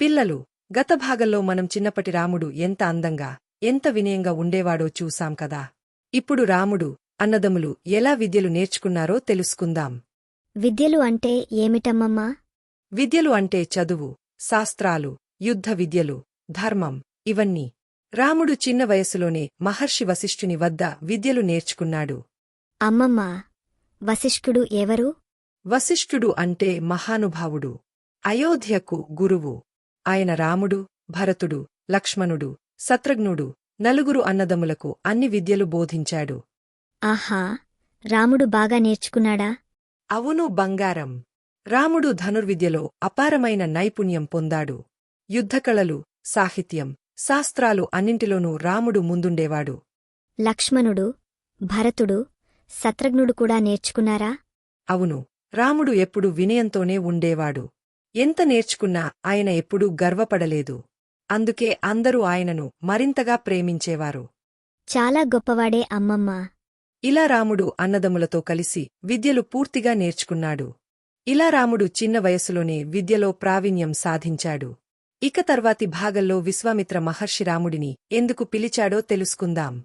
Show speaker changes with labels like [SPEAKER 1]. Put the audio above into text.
[SPEAKER 1] పిల్లలు గత భాగంలో మనం చిన్నప్పటి రాముడు ఎంత అందంగా ఎంత వినయంగా ఉండేవాడో చూసాం కదా. ఇప్పుడు రాముడు అన్నదమ్ములు ఎలా విద్యలు నేర్చుకున్నారో తెలుసుకుందాం.
[SPEAKER 2] విద్యలు అంటే ఏమిటమ్మమ్మా?
[SPEAKER 1] విద్యలు అంటే చదువు శాస్త్రాలు యుద్ధ విద్యలు ధర్మం ఇవన్నీ. రాముడు చిన్న వయసులోనే మహర్షి వశిష్ఠుని వద్ద విద్యలు నేర్చుకున్నాడు.
[SPEAKER 2] అమ్మమ్మ వశిష్ఠుడు ఎవరు?
[SPEAKER 1] వశిష్ఠుడు అంటే మహానుభావుడు అయోధ్యకు గురువు. ఆయన రాముడు భరతుడు లక్ష్మణుడు శత్రుఘ్నుడు నలుగురు అన్నదమ్ములకు అన్ని విద్యలు బోధించాడు.
[SPEAKER 2] ఆహా రాముడు బాగా నేర్చుకున్నాడా?
[SPEAKER 1] అవును బంగారం. రాముడు ధనుర్విద్యలో అపారమైన నైపుణ్యం పొందాడు. యుద్ధకళలు సాహిత్యం శాస్త్రాలు అన్నింటిలోనూ రాముడు ముందుండేవాడు.
[SPEAKER 2] లక్ష్మణుడు భరతుడు శత్రుఘ్నుడు కూడా నేర్చుకున్నారా?
[SPEAKER 1] అవును రాముడు ఎప్పుడు వినయంతోనే ఉండేవాడు. ఎంత నేర్చుకున్నా ఆయన ఎప్పుడూ గర్వపడలేదు. అందుకే అందరూ ఆయనను మరింతగా ప్రేమించేవారు.
[SPEAKER 2] చాలా గొప్పవాడే అమ్మమ్మ.
[SPEAKER 1] ఇలా రాముడు అన్నదమ్ములతో కలిసి విద్యలు పూర్తిగా నేర్చుకున్నాడు. ఇలా రాముడు చిన్న వయసులోనే విద్యలో ప్రావీణ్యం సాధించాడు. ఇక తర్వాతి భాగంలో విశ్వామిత్ర మహర్షి రాముడిని ఎందుకు పిలిచాడో తెలుసుకుందాం.